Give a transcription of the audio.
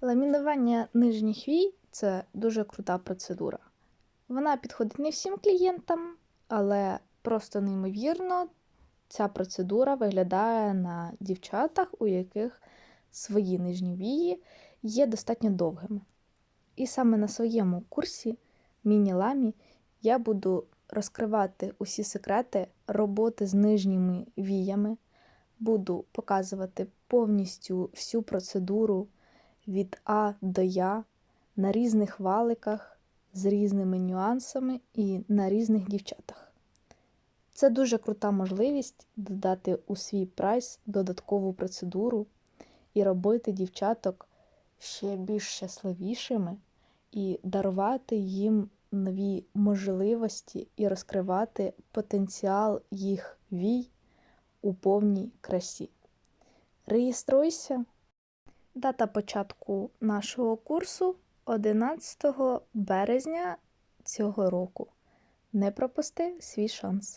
Ламінування нижніх вій це дуже крута процедура. Вона підходить не всім клієнтам, але просто неймовірно ця процедура виглядає на дівчатах, у яких свої нижні вії є достатньо довгими. І саме на своєму курсі міні-ламі я буду розкривати усі секрети роботи з нижніми віями, буду показувати повністю всю процедуру від А до Я на різних валиках з різними нюансами і на різних дівчатах. Це дуже крута можливість додати у свій прайс додаткову процедуру і робити дівчаток ще більш щасливішими і дарувати їм нові можливості і розкривати потенціал їх вій у повній красі. Реєструйся. Дата початку нашого курсу 11 березня цього року. Не пропусти свій шанс.